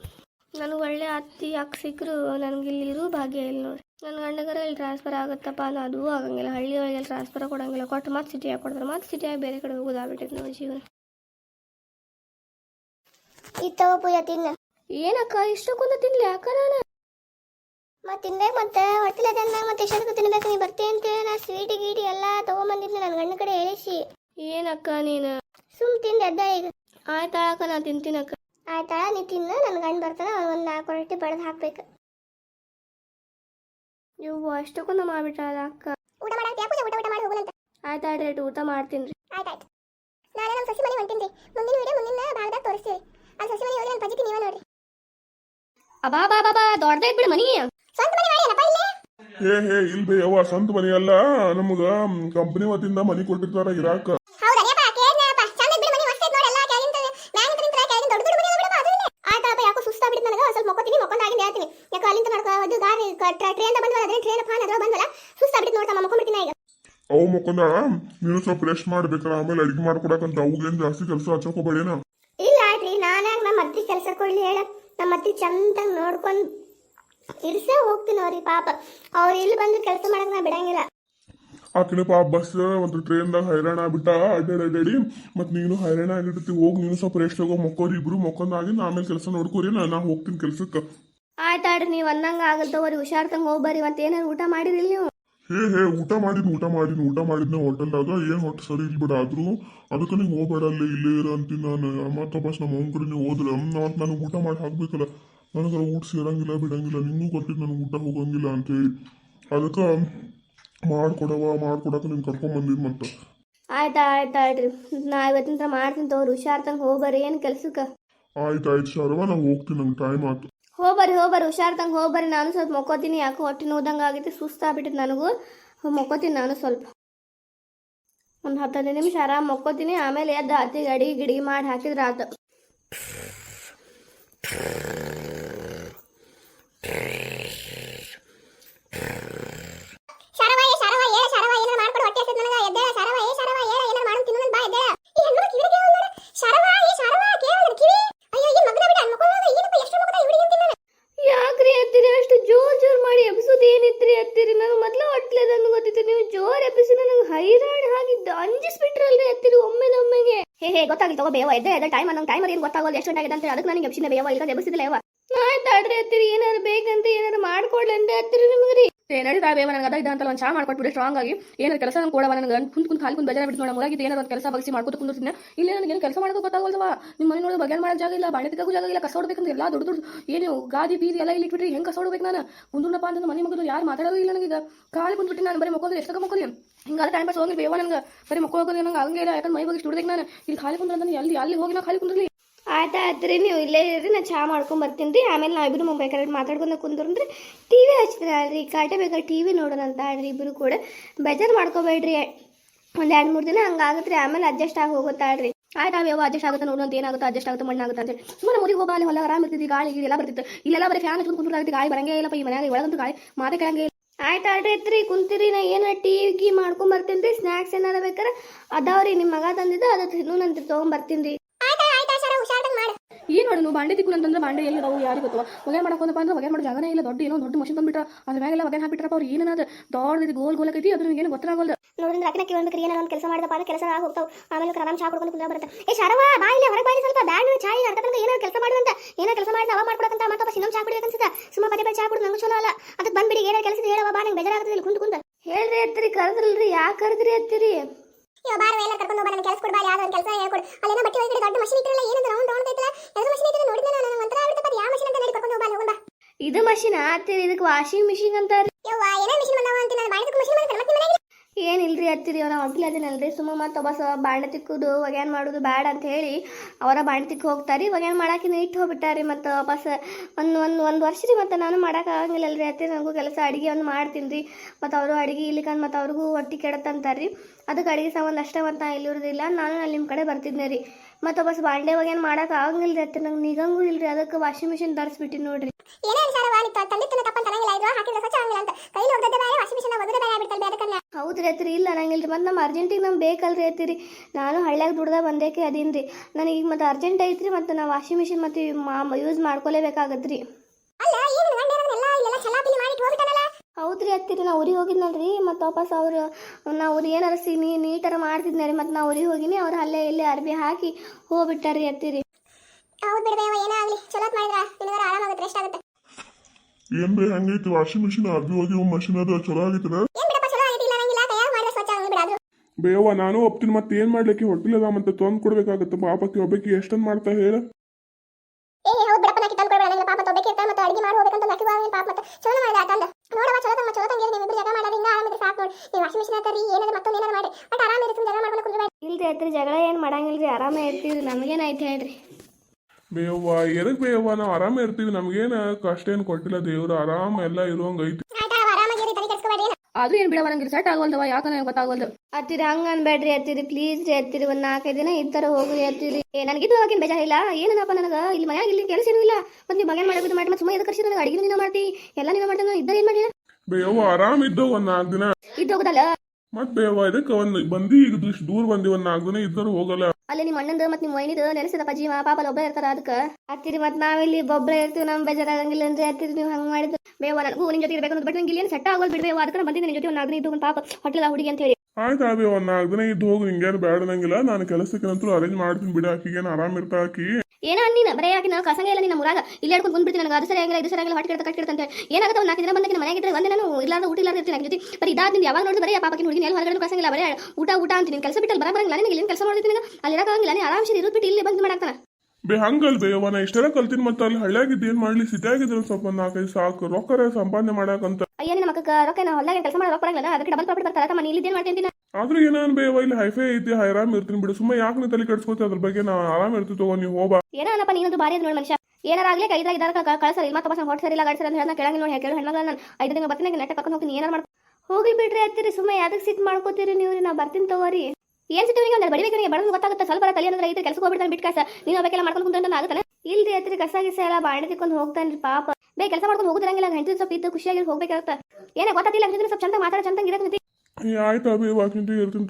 [SPEAKER 2] ನನಗೆ ಒಳ್ಳೆ ಅತ್ತಿ ಯಾಕೆ ಸಿಕ್ಕರು ನನಗೆ ಇಲ್ಲಿ ಇರೋ ಭಾಗ್ಯ ಇಲ್ಲ ನೋಡಿ ನನ್ನ ಗಂಡಗರ ಇಲ್ಲಿ ಟ್ರಾನ್ಸ್ಫರ್ ಆಗುತ್ತಪ್ಪ ಅನ್ನೋ ಅದು ಆಗಂಗಿಲ್ಲ. ಹಳ್ಳಿ ಒಳಗೆ ಟ್ರಾನ್ಸ್ಫರ್ ಕೊಡಂಗಿಲ್ಲ. ಕೊಟ್ಟು ಮತ್ತೆ ಸಿಟಿಯಾಗಿ ಕೊಡ್ತಾರೆ? ಮತ್ತೆ ಸಿಟಿಯಾಗಿ ಬೇರೆ ಕಡೆ ಹೋಗೋದಾಗ್ಬಿಟ್ಟೈತೆ ನೋಡಿ ಜೀವನ.
[SPEAKER 1] ಇತ್ತವ ಪೂಜಾ ತಿನ್ನ.
[SPEAKER 2] ಏನಕ್ಕ? ಇಷ್ಟಕ್ಕೊಂದು ತಿನ್ಲಿ ಅಕ್ಕ ನಾನು?
[SPEAKER 1] ಮತ್ತೆ ತಿನ್ಬೇಕು ಮತ್ತೆ. ಹೊಟ್ಟಿಲೆ ತಂದ ಮತ್ತೆ ಎಷ್ಟೊತ್ತಿಗೆ ತಿನ್ಬೇಕು? ನೀ ಬರ್ತೀನಿ ಅಂತೇಳಿ ನಾ ಸ್ವೀಟಿ ಗೀಟಿ ಎಲ್ಲ ತೊಗೊಂಬಂದಿದ್ದೆ ನನ್ನ ಗಂಡ ಕಡೆ ಹೇಳಿಸಿ
[SPEAKER 2] ಏನಕ್ಕ ನೀನು?
[SPEAKER 1] ಸುಮ್ ತಿಂದೆ ಅದ್ದ ಈಗ.
[SPEAKER 2] ಆಯ್ತಾ ಆಯ್ತಾಳಕ್ಕ ನಾ ತಿಂತೀನಕ್ಕ.
[SPEAKER 1] ಆಯ್ತಾ ನೀ ತಿನ್ನು ನನ್ನ ಗಂಡ ಬರ್ತಾನೆ ಒಂದು ನಾಲ್ಕು ರೊಟ್ಟಿ ಬಡ್ದು ಹಾಕ್ಬೇಕು.
[SPEAKER 2] ನೀವು ಅಷ್ಟಕ್ಕೊಂದು ಮಾಡ್ಬಿಟ್ಟಾಳ ಅಕ್ಕ.
[SPEAKER 1] ಊಟ ಮಾಡಕ್ಕೆ ಊಟ ಊಟ ಮಾಡಿ ಆಯ್ತಾ
[SPEAKER 2] ಆಯ್ತಾಡ್ರಿ ಊಟ ಮಾಡ್ತೀನಿ ರೀ.
[SPEAKER 1] ಆಯ್ತಾಯ್ತು ನಾಳೆ ನಮ್ಮ ಸಸಿ ಮನೆ ಹೊಂಟೀನಿ ಮುಂದಿನ ವಿಡಿಯೋ ಮುಂದಿನ ಭಾಗದಾಗ ತೋರಿಸ್ತೀವಿ. ಅಲ್ಲಿ ಸಸಿ ಮನೆ ಹೋಗಿ ನನ್ನ ಪಜಿತಿ ನೀವೇ ನೋಡ್ರಿ.
[SPEAKER 2] ಅಬಾ ಬಾ ಬಾ ಬಾ ದೊಡ್ಡದೈತ್ ಬಿಡು ಮನಿ.
[SPEAKER 1] ಸ್ವಂತ ಮನೆ ಮಾಡಿ ಏನಪ್ಪ
[SPEAKER 3] ಏ ಹೇ ಇಲ್ಬೇ ಯವ್ವ ಸ್ವಂತ ಮನಿ ಅಲ್ಲ. ನಮಗ ಕಂಪನಿ ವತಿಯಿಂದ ಮನಿ ಕೊಟ್ಟಿರ್ತಾರ ಇರಾಕ
[SPEAKER 1] ಹೌದಾ ಯಪ್ಪ ಕೇಳ್ನಪ್ಪ ಚಂದ ಬಿಡು ಮನೆ ಮಸ್ತ್ ಐತ್ ನೋಡಲ್ಲ ಕೆಳಗಿಂದ ಮ್ಯಾಗಿಂದ ನಿಂತ್ರ ಕೆಳಗಿಂದ ದೊಡ್ಡ ದೊಡ್ಡ ಮನೆ ಅದಾವ ಬಿಡಪ್ಪ ಅದು ಆಯ್ತಪ್ಪ ಯಾಕೋ ಸುಸ್ತಾಗ್ಬಿಟ್ಟು ನನಗೆ ಸ್ವಲ್ಪ ಮಕ್ಕೋತೀನಿ ಮಕ್ಕೊಂಡಾಗಿಂದ ಹೇಳ್ತೀನಿ ಯಾಕೋ ಅಲ್ಲಿಂದ ನಡ್ಕೋದು ಗಾಡಿ ಟ್ರೈನ್ ಬಂದ್ವಲ್ಲ ಅದೇ ಟ್ರೈನ್ ಫಾನ್ ಅದ್ರ ಬಂದ್ವಲ್ಲ ಸುಸ್ತಾಗ್ಬಿಟ್ಟು ನೋಡ್ತಾ ಮಕ್ಕೊಂಡ್ಬಿಡ್ತೀನಿ ಈಗ
[SPEAKER 3] ಅವು ನೀನು ಸ್ವಲ್ಪ ರೆಸ್ಟ್ ಮಾಡ್ಬೇಕಾರ ಆಮೇಲೆ ಅಡಿಗೆ ಮಾಡ್ಕೊಡಕಂತ ಅವ್ಗೇನ್ ಜಾಸ್ತಿ ಕೆಲಸ ಹಚ್ಚಕೋಬೇಡೇನ
[SPEAKER 1] ಇಲ್ಲ ಆಯ್ತ್ರಿ ನಾನಾಗ ನಮ್ಮ ಅತ್ತಿ ಕೆಲಸ ಕೊಡ್ಲಿ ಹೇಳ. ನಮ್ಮ ಅತ್ತಿ ಚಂದಂಗ್ ನೋಡ್ಕೊಂಡು ಇರ್ಸೇ ಹೋಗ್ತೀನಿ ಅವ್ರಿ ಪಾಪ. ಅವ್ರು ಇಲ್ಲಿ ಬಂದು ಕೆಲಸ ಮಾಡಕ್ ನಾ ಬಿಡಂಗಿಲ್ಲ.
[SPEAKER 3] ಆಕಿನ ಪಾಪ ಬಸ್ ಒಂದು ಟ್ರೈನ್ದಾಗ ಹೈರಾಣ ಆಗ್ಬಿಟ್ಟ. ಅಡ್ಡಾಡಿ ಅಡ್ಡಾಡಿ. ಮತ್ ನೀನು ಹೈರಾಣ ಆಗಿರ್ತಿ ಹೋಗಿ ನೀನು ಸ್ವಲ್ಪ ರೆಸ್ಟ್ ಹೋಗೋ. ಮಕ್ಕೋರಿ ಇಬ್ರು ಮಕ್ಕೊಂದಾಗಿ ಆಮೇಲೆ ಕೆಲಸ ನೋಡ್ಕೋರಿ ನಾ ನಾ ಹೋಗ್ತೀನಿ ಕೆಲ್ಸಕ್ಕೆ
[SPEAKER 2] ಆಯ್ತಾಡ್ರಿ ನೀವು ಅನ್ನಂಗ ಆಗಲ್ ತಗೋರಿ ಹುಷಾರ್ ತಂಗ ಹೋಗ್ಬರಿ ಮತ್ತೆ ಏನಾರು ಊಟ ಮಾಡಿರಿ ನೀವು?
[SPEAKER 3] ಹೇ ಹೇ ಊಟ ಮಾಡಿದ್ನು ಊಟ ಮಾಡಿದ್ನು ಊಟ ಮಾಡಿದ್ನ ಹೋಟೆಲ್ದಾಗ. ಏನು ಹೊಟ್ಟೆ ಸರಿ ಇಲ್ಲ ಬಿಡ ಆದ್ರೂ ಅದಕ್ಕೆ ನೀವು ಹೋಗ್ಬೇಡ ಅಲ್ಲೇ ಇಲ್ಲೇ ಇರ ಅಂತೀನಿ ನಾನು. ಅಮ್ಮ ತಪಾಸ್ ನಮ್ಮ ಅವ್ನ ಕಡೆ ನೀವು ಹೋದ್ರೆ ಮತ್ತೆ ನನಗೆ ಊಟ ಮಾಡಿ ಹಾಕ್ಬೇಕಲ್ಲ. ನನಗೆ ಊಟ ಸೇರಂಗಿಲ್ಲ ಬಿಡಂಗಿಲ್ಲ ನಿಂಗೂ ಕೊಟ್ಟಿದ್ದು ನನಗೆ ಊಟ ಹೋಗಂಗಿಲ್ಲ ಅಂತೇಳಿ ಅದಕ್ಕೆ ಮಾಡ್ಕೊಡವ ಮಾಡ್ಕೊಡಕ್ಕೆ ನಿಮ್ಗೆ ಕರ್ಕೊಂಬಂದಿದ್ದು ಬಂದಿದ್ ಆಯ್ತು
[SPEAKER 2] ಆಯ್ತು ಆಯ್ತು ನಾ ಇವತ್ತಿನ ಮಾಡ್ತೀನಿ ತೋರು ಹುಷಾರ್ ತಂಗ ಹೋಗ್ಬರ್ರಿ ಏನು ಕೆಲ್ಸಕ್ಕೆ?
[SPEAKER 3] ಆಯ್ತು ಆಯ್ತು ಶಾರವ ನಾ ಹೋಗ್ತೀನಿ ನಂಗೆ ಟೈಮ್ ಆಯ್ತು
[SPEAKER 2] ಹೋಗ್ಬರ್ರಿ ಹೋಗ್ಬರ್ರಿ ಹುಷಾರ್ದಂಗೆ ಹೋಗ್ಬರ್ರಿ ನಾನು ಸ್ವಲ್ಪ ಮಕ್ಕೋತೀನಿ. ಯಾಕೋ ಹೊಟ್ಟೆ ನೋದಂಗ ಆಗೈತಿ ಸುಸ್ತಾಗ್ಬಿಟ್ಟಿತ್ತು ನನಗೂ. ಮಕ್ಕೋತೀನಿ ನಾನು ಸ್ವಲ್ಪ. ಒಂದು ಹತ್ತೊಂದು ನಿಮಿಷ ಆರಾಮ್ ಮಕ್ಕೋತೀನಿ. ಆಮೇಲೆ ಎದ್ದು ಅತ್ತಿಗೆ ಅಡಿಗೆ ಗಿಡಿಗೆ ಮಾಡಿ ಹಾಕಿದ್ರೆ ಆತು
[SPEAKER 1] ಶರವ ಏ ಶರವ ಏ ಶರವ ಏನಾರ ಮಾಡ್ಕೊಡು ಹೊಟ್ಟೆ ಹಸಿದ ನನಗ ಎದ್ದೇಳ ಶರವ ಏ ಶರವ ಏಳ ಏನಾರ ಮಾಡು ತಿನ್ನು ಬಾ ಎದ್ದೇಳ ಈ ಹೆಣ್ಮಗಳು ಕಿವಿ ಕೇಳ ನೋಡ ಶರವ ಏ ಶರವ ಕೇಳ ನನ್ನ ಕಿವಿ ಅಯ್ಯೋ ಈ ಮಗನ ಬಿಡ ಅನ್ಕೊಳ್ಳೋದು ಏನಪ್ಪ ಎಷ್ಟು ಮಗದ ಇವ್ರಿಗೆ ಅಂತೀನಿ ನಾನು
[SPEAKER 2] ಯಾಕ್ರಿ ಅತ್ತಿರಿ ಅಷ್ಟು ಜೋರ್ ಜೋರ್ ಮಾಡಿ ಎಬ್ಸೋದು ಏನಿತ್ರಿ ಅತ್ತಿರಿ ನನಗೆ ಮೊದಲು ನೀವು ಜೋರ್ ಎಬ್ಬಿಸಿ ನನಗೆ ಹೈರಾಣ ಆಗಿದ್ದು ಅಂಜಿಸ್ಬಿಟ್ರಲ್ರಿ ಎತ್ತಿರು ಒಮ್ಮೆ ಒಮ್ಮೆಗೆ.
[SPEAKER 1] ಹೇ ಹೇ ಗೊತ್ತಾಗಿ ತಗೋ ಬೇವ, ಎದ್ದೆ, ಎದ್ದ ಟೈಮ್ ನಂಗೆ ಟೈಮರ್ ಏನು ಗೊತ್ತಾಗೋಲ್ಲ ಎಷ್ಟು ಗಂಟೆ ಆಗಿದೆ ಅಂತ ಅದಕ್ಕೆ ನನಗೆ ಎಬ್ಸಿನ ಬೇವ, ಈಗ ಎಬ್ಸಿದಿಲ್ಲ ಯವ
[SPEAKER 2] ಆಯ್ತಾಡ್ರಿ ಅತ್ತಿರಿ ಏನಾರು ಬೇಕಂತ ಏನಾರು ಮಾಡ್ಕೊಡ್ಲಿ ಅಂತ ಅತ್ತಿರಿ ನಿಮ್ಗೆ ರೀ.
[SPEAKER 4] ನಡೀತಾ ಬೇವ ನನಗೆ ಅದ ಅಂತ ಒಂದು ಚಾ ಮಾಡ್ಕೊಟ್ಬಿಡಿ ಸ್ಟ್ರಾಂಗ್ ಆಗಿ. ಏನಾದ್ರು ಕೆಲಸ ನಾನು ಕೊಡವ ನನಗೆ. ಕುಂತ್ ಕುಂತ್ ಖಾಲಿ ಕುಂತ್ ಬೇಜಾರ ಬಿಟ್ಟು ನೋಡೋ ಮುಲಾಗಿದ್ದು ಏನಾದ್ರು ಒಂದು ಕೆಲಸ ಬಗ್ಸಿ ಮಾಡ್ಕೊತ ಕುಂದಿರ್ತೀನಿ. ಇಲ್ಲಿ ನನಗೆ ಏನು ಕೆಲಸ ಮಾಡೋದು ಗೊತ್ತಾಗಲ್ವಾ ನಿಮ್ಮ ಮನೆ ನೋಡಿ ಬಗೆಲ್ ಮಾಡೋ ಜಾಗ ಇಲ್ಲ, ಬಾಣಿ ಜಾಗ ಇಲ್ಲ, ಕಸ ಹೊಡ್ಬೇಕಂದ್ರೆ ಎಲ್ಲ ದೊಡ್ಡ ದೊಡ್ಡ ಏನು ಗಾದಿ ಬೀದಿ ಎಲ್ಲ ಇಲ್ಲಿ ಇಟ್ಬಿಟ್ರಿ ಹೆಂಗೆ ಕಸ ಹೊಡ್ಬೇಕು ನಾನು? ಕುಂದ್ರಪ್ಪ ಅಂತ ಮನೆ ಮಗದು ಯಾರು ಮಾತಾಡೋದು ಇಲ್ಲ ನನಗೆ. ಖಾಲಿ ಕುಂದ್ಬಿಟ್ಟು ನಾನು ಬರೀ ಮಕ್ಕೋದ್ರೆ ಎಷ್ಟು ಮಕ್ಕೋಲಿ ಹಿಂಗಾದ್ರೆ ಟೈಮ್ ಪಾಸ್ ಹೋಗಿ ಬೇವ ನನಗೆ. ಬರೀ ಮಕ್ಕಳು ಹೋಗೋದು ನಂಗೆ ಹಂಗೆ ಇಲ್ಲ, ಯಾಕಂದ್ರೆ ಮೈ ಬಗ್ಗೆ ಸ್ಟುಡ್ಬೇಕು ನಾನು. ಇಲ್ಲಿ ಖಾಲಿ ಕುಂದ್ರೆ ಎಲ್ಲಿ ಅಲ್ಲಿ ಹೋಗಿ ನಾ ಖಾಲಿ ಕುಂದ್ರಲಿ?
[SPEAKER 2] ಆಯ್ತು ಆಯ್ತು ನೀವು ಇಲ್ಲೇ ಇರ್ರಿ ನಾನು ಚಾ ಮಾಡ್ಕೊಂಡ್ ಬರ್ತೀನಿ ರೀ. ಆಮೇಲೆ ನಾ ಇಬ್ಬರು ಬೇಕಾದ್ರೆ ಮಾತಾಡ್ಕೊಂಡು ಕುಂದ್ರಿ ಟಿ ವಿ ಹಚ್ತೀನಿ ಕಾಟೆ ಬೇಕಾದ್ರೆ ಟಿ ವಿ ನೋಡೋಣ ಅಂತ ಆಡ್ರಿ ಇಬ್ಬರು ಕೂಡ. ಬೇಜಾರು ಮಾಡ್ಕೋಬೇಡ್ರಿ. ಒಂದು ಎರಡು ಮೂರು ದಿನ ಹಂಗಾಗತ್ರಿ ಆಮೇಲೆ ಅಡ್ಜಸ್ಟ್ ಆಗಿ ಹೋಗುತ್ತಾಳ್ರಿ
[SPEAKER 4] ಆಯ್ತು ಯಾವ ಅಡ್ಜಸ್ಟ್ ಆಗುತ್ತೆ ನೋಡು ಅಂತ ಏನಾಗುತ್ತೆ ಅಡ್ಜಸ್ಟ್ ಆಗುತ್ತೆ ಮಣ್ಣಾಗುತ್ತೆ ಅಂತ ಸುಮ್ಮನೆ ಮುರಿಗೆ ಹೋಗ ಹೊಲ, ಆರಾಮ ಇರ್ತಿದ್ವಿ, ಗಾಳಿ ಎಲ್ಲ ಬರ್ತಿತ್ತು. ಇಲ್ಲೆಲ್ಲ ಬರೀ ಫ್ಯಾನ್ ಹಚ್ಕೊಂಡು ಆಗುತ್ತೆ ಗಾಳಿ ಬರಂಗೇ ಇಲ್ಲಪ್ಪ ಈ ಮನೆಯಾಗ, ಒಳಗಂತೂ ಗಾಳಿ ಮಾತೆ ಕೇಳಂಗೇ ಇಲ್ಲ.
[SPEAKER 2] ಆಯ್ತು ಆಡ್ರಿ ಐತ್ರಿ ಕುಂತೀರಿ, ನಾ ಏನ ಟಿವಿ ಗಿ ಮಾಡ್ಕೊಂಡ್ ಬರ್ತೀನಿ ರೀ ಸ್ನ್ಯಾಕ್ಸ್ ಏನಾರ ಬೇಕಾರೆ. ಅದಾವ್ರಿ ನಿಮ್ಮ ಮಗ ತಂದಿದ್ದು, ಅದು ತಗೊಂಡ್ ತೊಗೊಂಬರ್ತೀನಿ ರೀ.
[SPEAKER 4] ಏನು ಮಾಡೋದು? ಬಾಂಡೆ ತಿಕ್ಕು ಅಂತಂದ್ರೆ ಬಾಂಡೆ ಎಲ್ಲಿ ಅದಾವು ಯಾರಿಗೆ ಗೊತ್ತವ? ಒಗೆ ಮಾಡಕೊಂಡಪ್ಪ ಅಂದ್ರೆ ಒಗೆ ಮಾಡೋ ಜಾಗನೇ ಇಲ್ಲ. ದೊಡ್ಡ ಏನೋ ದೊಡ್ಡ ಮಷಿನ್ ತಂದ್ಬಿಟ್ರ. ಅದ್ರ ಮ್ಯಾಗೆಲ್ಲ ಒಗೆ ಹಾಕ್ಬಿಟ್ರಪ್ಪ ಅವ್ರು. ಏನಾದ ದೊಡ್ಡ ಗೋಲ್ ಗೋಲ್ ಐತಿ ಅದ್ರ ಏನು ಗೊತ್ತಾಗಲ್ಲ
[SPEAKER 2] ನೋಡಿದ್ರೆ ರಕನಕ್ಕೆ ಒಂದು ಏನೋ ಒಂದು ಕೆಲಸ ಮಾಡಿದಪ್ಪ ಅಂದ್ರೆ ಕೆಲಸ ಆಗಿ ಹೋಗ್ತಾವ ಆಮೇಲೆ ಆರಾಮ್ ಚಾ ಕುಡ್ಕೊಂಡು ಕುಂದ ಬರುತ್ತೆ. ಏ ಶರವ ಬಾಯಿಲೆ ಹೊರಗೆ ಬಾಯಿ ಸ್ವಲ್ಪ. ಬ್ಯಾಡ್ ಚಾಯ್ ಅರ್ಧ ಏನೋ ಕೆಲಸ ಮಾಡುವಂತ ಏನೋ ಕೆಲಸ ಮಾಡಿದ ಅವ ಮಾಡ್ಕೊಡಕಂತ ಮತ್ತೆ ಇನ್ನೊಂದು ಚಾ ಕುಡಿಬೇಕನ್ಸುತ್ತ ಸುಮ್ಮ ಪದೇ ಪದೇ ಚಾ ಕುಡಿದು ನಂಗೆ ಚಲೋ ಅಲ್ಲ. ಅದಕ್ಕೆ ಬಂದ್ಬಿಡಿ ಏನೋ ಕೆಲಸ ಹೇಳವ ಬಾ ನಂಗೆ ಬೇಜಾರಾಗ್ತದೆ ಇಲ್ಲಿ ಕುಂತು ಕುಂತ ಹೇಳ್ರಿ ಅತ್ತಿರಿ ಕರೆದ್ರಲ್ರಿ. ಯಾಕೆ ಕರೆದ್ರಿ ಅತ್ತಿರಿ? ಬಾರ ಎಲ್ಲ ಕರ್ಕೊಂಡು ಹೋಗೋಣ ಕೆಲಸ ಕೊಡ್ಬಾ ಯಾವ್ದೋ ಒಂದು ಕೆಲಸ ಹೇಳ್ಕೊಡು. ಅಲ್ಲೇನೋ ಬಟ್ಟೆ ಒಳಗಡೆ ದೊಡ್ಡ ಮಷಿನ್ ಇಟ್ಟಿರಲ್ಲ ಏನಂತ ರೌಂಡ್ ರೌಂಡ್ ಐತಲ್ಲ ಎಲ್ಲ ಮಷಿನ್ ಐತಲ್ಲ ನೋಡಿದ್ರೆ ನಾನು? ಒಂಥರ ಆಗ್ಬಿಡ್ತಪ್ಪ ಯಾವ ಮಷಿನ್ ಅಂತ ನಡಿ ಕರ್ಕೊಂಡು ಹೋಗ್ಬಾ. ಹೋಗೋಣ ಇದು ಮಷಿನ್ ಆತಿರಿ ಇದಕ್ಕೆ ವಾಷಿಂಗ್ ಮಷಿನ್ ಅಂತಾರೆ ಯವ್ವ ಏನೇ ಮಷಿನ್ ಬಂದಾವ ಅಂತ? ನಾನು ಬಾಳಿದಕ್ಕೆ ಮಷಿನ್ ಬಂದ್ರೆ ಮತ್ತೆ ಮನೆಗೆ ಏನಿಲ್ರಿ ಹತ್ತಿರಿ ಅವ್ರ ಹೋಗ್ಲಿ ಅದೇನಲ್ರಿ ಸುಮ್ಮ ಮತ್ತೆ ಒಬ್ಬ ಬಾಂಡೆ ತಿಕ್ಕುದು ಒಗ್ಯಾನ್ ಮಾಡೋದು ಬ್ಯಾಡ ಅಂತ ಹೇಳಿ ಅವರ ಬಾಂಡೆ ತಿಕ್ಕ ಹೋಗ್ತಾರೆ. ಒಗ್ಯಾನ್ ಮಾಡಾಕಿನ ಇಟ್ಟು ಹೋಗ್ಬಿಟ್ಟಾರಿ ಮತ್ತು ವಾಪಸ್. ಒಂದು ಒಂದು ಒಂದು ವರ್ಷ ರೀ ಮತ್ತು ನಾನು ಮಾಡೋಕ್ಕಾಗಂಗಿಲ್ಲಲ್ರಿ ಅತ್ತೆ ನನಗೂ ಕೆಲಸ ಅಡುಗೆ ಒಂದು ಮಾಡ್ತೀನಿ ರೀ ಮತ್ತು ಅವರು ಅಡುಗೆ ಇಲ್ಲಿಕಂದು ಮತ್ತು ಅವ್ರಿಗೂ ಹೊಟ್ಟೆ ಕೆಡತ್ತಂತಾರೆ ರೀ ಅದಕ್ಕೆ ಅಡುಗೆ ಸಾಮಾನು ಅಷ್ಟೇ ಇಲ್ಲಿರೋದಿಲ್ಲ ನಾನು ಅಲ್ಲಿ ನಿಮ್ಮ ಕಡೆ ಬರ್ತಿದ್ದೆ ರೀ. ಮತ್ತು ಬಸ್ ಬಾಂಡೆ ಒಗ್ಯಾನ್ ಮಾಡಕ್ಕೆ ಆಗಂಗಿಲ್ಲ ರೀ ಅತ್ತೆ. ನಂಗೆ ನಿಗಂಗೂ ಇಲ್ರಿ. ಅದಕ್ಕೆ ವಾಷಿಂಗ್ ಮಿಷಿನ್ ತರಿಸ್ಬಿಟ್ಟಿನಿ ನೋಡ್ರಿ.
[SPEAKER 5] ಏನೋ ವಿಚಾರ ವಾಲಿ ತಂದೆ ತನ್ನ ತಪ್ಪಂತ ಅನ್ನಂಗಿಲ್ಲ. ಇದು ಹಾಕಿದ್ರೆ ಸ್ವಚ್ಛ ಆಗಂಗಿಲ್ಲ ಅಂತ. ಕೈಲಿ ಹೋಗದೆ ಬೇರೆ ವಾಷಿಂಗ್ ಮಿಷನ್ ಒಗದೆ ಬೇರೆ ಆಗ್ಬಿಡ್ತಲ್ಲ ಬೇರೆ
[SPEAKER 2] ಹೌದ್ರಿ ಅತ್ರಿ. ಇಲ್ಲ ಅನ್ನಂಗಿಲ್ಲ ಮತ್ತು ನಮ್ಮ ಅರ್ಜೆಂಟಿಗೆ ನಮ್ಗೆ ಬೇಕಲ್ರಿ ಅತ್ತಿರಿ. ನಾನು ಹಳ್ಳ್ಯಾಗ ದುಡ್ದ ಬಂದೇಕೆ ಅದೀನಿ ರೀ ನನಗೆ ಈಗ ಮತ್ತು ಅರ್ಜೆಂಟ್ ಐತ್ರಿ. ಮತ್ತೆ ನಾ ವಾಷಿಂಗ್ ಮಿಷಿನ್ ಮತ್ತು ಯೂಸ್ ಮಾಡ್ಕೊಲೇಬೇಕಾಗತ್ತೆ ರೀ
[SPEAKER 5] ಅಲ್ಲ ಏನು ಗಂಡ ಎಲ್ಲ ಇಲ್ಲೆಲ್ಲ ಚಲಾಪಿಲಿ ಮಾಡಿ ಹೋಗ್ಬಿಟ್ಟನಲ್ಲ.
[SPEAKER 2] ಹೌದ್ರಿ ಅತ್ತಿರಿ ನಾ ಊರಿಗೆ ಹೋಗಿದ್ನಲ್ರಿ ಮತ್ತು ವಾಪಸ್ ಅವ್ರು ನಾ ಊರಿಗೆ ಏನಾರ ಸಿ ನೀ ನೀಟಾರ ಮಾಡ್ತಿದ್ನ ರೀ ಮತ್ತು ನಾ ಊರಿಗೆ ಹೋಗಿನಿ ಅವ್ರು ಅಲ್ಲೇ ಇಲ್ಲೇ ಅರ್ಬಿ ಹಾಕಿ ಹೋಗ್ಬಿಟ್ಟಾರ್ರಿ ಅತ್ತಿರಿ.
[SPEAKER 5] ಹೌದು ಬಿಡ್ಬೇವ ಏನೇ ಆಗಲಿ ಚಲೋ ಮಾಡಿದ್ರ ನಿನಗಾರ ಆರಾಮಾಗುತ್ತೆ ರೆಸ್ಟ್ ಆಗುತ್ತೆ
[SPEAKER 3] ಏನ್ ಬೇ ಹಂಗೈತಿ ವಾಷಿಂಗ್ ಮಿಷಿನ್ ಅರ್ಬಿ ಹೋಗಿ ಮಷಿನ್ ಅದು ಚಲೋ ಆಗೈತಿನ
[SPEAKER 5] ಏನ್ ಬಿಡಪ್ಪ ಚಲೋ ಆಗೈತಿ ಇಲ್ಲ ನಂಗಿಲ್ಲ ಮಾಡಿದ್ರೆ ಸ್ವಚ್ಛ ಆಗಂಗಿಲ್ಲ ಬಿಡಾದ್ರು
[SPEAKER 3] ಬೇವ ನಾನು ಒಪ್ತೀನಿ ಮತ್ತೆ ಏನ್ ಮಾಡ್ಲಿಕ್ಕೆ ಹೊಟ್ಟಿಲ್ಲ ಮತ್ತೆ ತಂದು ಕೊಡ್ಬೇಕಾಗತ್ತೆ ಪಾಪಕ್ಕೆ ಒಬ್ಬಕ್ಕೆ ಎಷ್ಟೊಂದ್ ಮಾಡ್ತಾ ಹೇಳ.
[SPEAKER 5] ಏ ಹೌದು ಬಿಡಪ್ಪ ನಾಕಿ ತಂದು ಕೊಡ್ಬೇಡ ನಂಗೆ ಪಾಪ ತೊಬೇಕಿರ್ತಾನೆ ಮತ್ತೆ ಅಡಿಗೆ ಮಾಡಿ ಹೋಗ್ಬೇಕಂತ ನಾಕಿ ಹೋಗಿ ಪಾಪ ಮತ್ತೆ ಚಲೋ ಮಾಡಿದ ಆತಂದ ನೋಡವ ಚಲೋ ತಮ್ಮ ಚಲೋ ತಂಗಿ ನೀವು ಜಗ ಮಾಡೋದು ಹಿಂಗ ಆರಾಮಿದ್ರೆ ಸಾಕು ನೋಡಿ. ನೀವು ವಾಷಿಂಗ್ ಮಿಷನ್ ಹಾಕರಿ ಏನಾದ್ರು ಮತ್ತೊಂದು ಏನಾದ್ರು ಮಾಡಿ ಬಟ್ ಆರಾಮ ಇರುತ್ತೆ ಜಗ ಮಾಡ್ಕೊಂಡು ಕುಂದ್ರಬೇಡ
[SPEAKER 2] ಇಲ್ರಿ ಅತ್ತಿರಿ ಜಗಳ ಏನು ಮಾಡಂಗಿಲ್ರಿ ಆರಾಮೇ ಇರ್ತೀವಿ ನಮಗೇನಾಯ್ತು ಹೇಳ್ರಿ.
[SPEAKER 3] ಬೇವ್ವ ಎದಕ್ ಬೇವ್ವ ನಾವು ಆರಾಮ ಇರ್ತೀವಿ ನಮ್ಗೇನ ಕಷ್ಟ ಏನ್ ಕೊಟ್ಟಿಲ್ಲ ದೇವ್ರು ಆರಾಮ ಎಲ್ಲ ಇರುವಂಗ ಐತಿ.
[SPEAKER 5] ಆಯ್ತಾ ಆರಾಮಾಗಿರಿ ತಲೆ ಕೆಡಿಸ್ಕೋಬೇಡಿ
[SPEAKER 4] ಆದ್ರೂ ಏನು ಬಿಡವ ನಂಗೆ ಸೆಟ್ ಆಗೋಲ್ದವ ಯಾಕೆ ನನಗೆ ಗೊತ್ತಾಗಲ್ದು
[SPEAKER 2] ಅತ್ತಿರಿ ಹಂಗ ಅನ್ಬೇಡ್ರಿ ಅತ್ತಿರಿ ಪ್ಲೀಸ್ ರೀ ಅತ್ತಿರಿ ಒಂದ್ ನಾಲ್ಕೈದು ದಿನ ಈ ಥರ ಹೋಗ್ರಿ ಅತ್ತಿರಿ.
[SPEAKER 4] ಏ ನನಗಿದ್ದು ಹೋಗಿನ ಬೇಜಾರಿಲ್ಲ ಏನಪ್ಪ ನನಗೆ? ಇಲ್ಲಿ ಮನ್ಯಾಗ ಇಲ್ಲಿ ಕೆಲಸ ಏನೂ ಇಲ್ಲ. ಮತ್ತೆ ನೀವು ಮಗನ್ ಮಾಡಬೇಕು ಮಾಡಿ ಮತ್ತೆ ಸುಮ್ಮನೆ ಎದಕ್ಕೆ ಕರ್ಸಿ ನನಗೆ ಅಡಿಗೆ ನೀನು ಮಾಡ್ತಿ ಎಲ್ಲ ನೀನು ಮಾಡ್ತೀನಿ ಇದ್ದ ಏನು ಮಾಡಿ
[SPEAKER 3] ಬೇವ್ವ ಆರಾಮ ಇದ್ದವ್ ಒಂದ್ ನಾಲ್ಕು ದಿನ.
[SPEAKER 4] ಇದ್ದು
[SPEAKER 3] ಮತ್ ಬೇವ ಇದಕ್ಕ ಒಂದ್ ಬಂದಿ ಈಗ ಇಷ್ಟು ದೂರ ಬಂದಿ ಒಂದ್ ನಾಲ್ಕು ದಿನ ಇದ್ದರು ಹೋಗಲ್ಲ.
[SPEAKER 4] ಅಲ್ಲಿ ನಿಮ್ಮ ಅಣ್ಣಂದ ಮತ್ತೆ ನಿಮ್ಮ ವೈನಿದು ನೆನೆಸಿದಪ್ಪ ಜೀವ ಪಾಪ ಒಬ್ಬ ಇರ್ತಾರ ಅದಕ್ಕ.
[SPEAKER 2] ಅತ್ತಿರಿ ಮತ್ ನಾವಿಲ್ಲಿ ಒಬ್ಬರ ಇರ್ತೀವಿ ನಮ್ ಬೇಜಾರಾಗಂಗಿಲ್ಲ ಅಂದ್ರೆ ಅತ್ತಿರಿ ನೀವು ಹಂಗ್ ಮಾಡಿದ್ರು
[SPEAKER 4] ಬೇವ ನನಗೂ ನಿನ್ ಜೊತೆ ಇರಬೇಕು ಬಟ್ ನಂಗೆ ಇಲ್ಲಿ ಸೆಟ್ ಆಗೋಲ್ ಬಿಡ್ಬೇವ ಅದಕ್ಕ ಬಂದಿದ್ದೀನಿ ನಿನ್ ಜೊತೆ ಒಂದ್ ನಾಲ್ಕು ಇದ್ದು ಒಂದು ಪಾಪ ಹೊಟ್ಟಿಲ್ಲ ಹುಡುಗಿ ಅಂತ ಹೇಳಿ.
[SPEAKER 3] ಆಯ್ತು ಅದೇ ಒಂದ್ ನಾಲ್ಕು ದಿನ ಇದ್ದು ಹೋಗು ನಿಂಗೇನು ಬೇಡ ನಂಗಿಲ್ಲ. ನಾನು ಕೆಲಸಕ್ಕಂತೂ ಅರೇಂಜ್ ಮಾಡ್ತೀನಿ ಬಿಡ ಆಕಿಗೇನು ಆರಾಮ ಇರ್ತಾ ಆಕಿ?
[SPEAKER 4] ಏನೋ ನೀನು, ಬರೇ ಆಗಿ ನಾನು ಕಸಂಗ ಇಲ್ಲ ನಿನ್ನ ಮುರಾಗ. ಇಲ್ಲಿ ಹಿಡ್ಕೊಂಡು ಬಂದ್ಬಿಡ್ತೀನಿ ನನಗೆ. ಅದು ಸರಿ ಆಗಿಲ್ಲ, ಇದು ಸರಿ ಆಗಿಲ್ಲ, ಹೊಟ್ಟೆ ಕೆಡ್ತಾ ಕಟ್ಟಿ ಅಂತ ಏನಾಗುತ್ತೆ ಒಂದು ನಾಲ್ಕು ದಿನ ಬಂದಾಗ ಮನೆಗೆ ಇದ್ರೆ? ಒಂದೇ ನಾನು ಇಲ್ಲಾಂದ್ರೆ ಊಟ ಇಲ್ಲಾಂದ್ರೆ ಇರ್ತೀನಿ ಜೊತೆ. ಬರೀ ಇದಾದಿಂದ ಯಾವಾಗ ನೋಡಿದ್ರೆ ಬರೀ ಪಾಪಕ್ಕೆ ಹುಡುಗಿ ಎಲ್ಲಿ ಹೊರಗಡೆ ಕಸಂಗಿಲ್ಲ ಬರೀ ಊಟ ಊಟ ಅಂತೀನಿ. ಕೆಲಸ ಬಿಟ್ಟಲ್ಲಿ ಬರ ಬರಂಗಿಲ್ಲ. ನಿನಗೆ ಇಲ್ಲಿ ಕೆಲಸ ಮಾಡ್ತೀನಿ ಅಲ್ಲಿ ಇರೋಕ್ಕಾಗಿಲ್ಲ ನೀನು ಆರಾಮ್ಸೆ ಇರೋದು ಬಿಟ್ಟು ಇಲ್ಲಿ ಬಂದು ಮಾಡಾಕ್ತಾನೆ.
[SPEAKER 3] ಬೇ ಹಂಗಲ್ ಬೇವ ನಾ ಇಷ್ಟೆಲ್ಲ ಕಲ್ತಿನ ಮತ್ತೆ ಅಲ್ಲಿ ಹಳ್ಳಿಯಾಗಿದ್ದು ಏನ್ ಮಾಡ್ಲಿ? ಸಿಟಿಯಾಗಿದ್ರೆ ಸ್ವಲ್ಪ ನಾಲ್ಕೈದು ಸಾಕು. ರೊಕ್ಕರ ಸಂಪಾದನೆ ಮಾಡಕಂತ.
[SPEAKER 4] ಅಯ್ಯ ನಿನ್ನ ಅಕ್ಕ ರೊಕ್ಕ ನಾವು ಹೊಲ್ದಾಗ ಕೆಲಸ ಮಾಡೋ ರೊಕ್ಕ ಬರಲ್ಲ ಅದಕ್ಕೆ ಡಬಲ್ ಪ್ರಾಫಿಟ್ ಬರ್ತಾರೆ ತಮ್ಮ ಇಲ್ಲಿ ಏನು ಮಾಡ್ತೀನಿ
[SPEAKER 3] ಆದ್ರೂ ಏನಾನ್ ಬೇವ ಇಲ್ಲಿ ಹೈಫೈ ಐತಿ ಹೈರಾಮ್ ಇರ್ತೀನಿ ಬಿಡು. ಸುಮ್ಮನೆ ಯಾಕೆ ನೀ ತಲೆ ಕೆಡ್ಸ್ಕೊತಿ? ಅದ್ರ ಬಗ್ಗೆ ನಾ ಆರಾಮ್ ಇರ್ತೀವಿ ತಗೋ ನೀವು ಹೋಬಾ.
[SPEAKER 4] ಏನಪ್ಪ ನೀನು ನೀನೊಂದು ಬಾರಿ ನೋಡಿ ಮನುಷ್ಯ. ಏನಾರ ಆಗ್ಲಿ ಐದಾಗ ಇದಾರ ಕಳ್ಸರಿ. ಮತ್ತೆ ಬಸ್ ಹೊಟ್ಟೆ ಸರಿ ಇಲ್ಲ ಗಾಡಿ ಸರಿ ಅಂತ ಹೇಳಿ ಕೆಳಗೆ ನೋಡಿ. ಕೇಳು ಹೆಣ್ಮಗಳ ನಾನು. ಐದು ದಿನ ಬರ್ತೀನಿ ನೆಟ್ಟ ಕರ್ಕೊಂಡು ಹೋಗ್ತೀನಿ. ಏನಾರು ಮಾಡ್ತೀನಿ
[SPEAKER 2] ಹೋಗಿ ಬಿಡ್ರಿ ಅತ್ತಿರಿ ಸುಮ್ಮನೆ ಯಾವ್ದಕ್ಕೆ ಸಿಟ್ ಮಾಡ್ಕೋತೀರಿ ನೀವು ನಾ ಬರ್ತೀನಿ ತಗೋರಿ.
[SPEAKER 4] ಏನ್ ಸಿಟ್ಟು ಒಂದು ಬಡಿಬೇಕು ನಿಮಗೆ ಬಡದು ಗೊತ್ತಾಗುತ್ತೆ. ಸ್ವಲ್ಪ ತಲೆ ಅಂದ್ರೆ ಐತೆ ಕೆಲಸ ಹೋಗ್ಬಿಡ್ತಾನೆ ಬಿಟ್ಟು ಕಾಸ. ನೀನು ಬೇಕೆಲ್ಲ ಮಾಡ್ಕೊಂಡು ಕುಂತ ಆಗುತ್ತಾನೆ
[SPEAKER 2] ಇಲ್ರಿ ಅತ್ತಿರಿ ಕಸ ಗಿಸ ಎಲ್ಲ ಬಾಂಡೆ ತಿಕ್ಕೊಂಡು ಹೋಗ್ತಾನ್ರಿ ಪಾಪ.
[SPEAKER 4] ಬೇ, ಕೆಲಸ ಮಾಡ್ಕೊಂಡು ಹೋಗುದಿರಂಗಿಲ್ಲ, ಹೆಂಡತಿ ಸ್ವಲ್ಪ ಇದ್ದು ಖುಷಿಯಾಗಿ ಹೋಗ್ಬೇಕಾಗುತ್ತೆ. ಏನೇ ಗೊತ್ತಾತಿಲ್ಲ ಹೆಂಡತಿ ಸ್ವಲ್ಪ ಚಂದ ಮಾತಾಡ, ಚಂದ ಇರತ್ತೆ
[SPEAKER 3] ಆಯ್ತು ಅಭಿ ವಾಕಿಂತ ಇರ್ತೀನಿ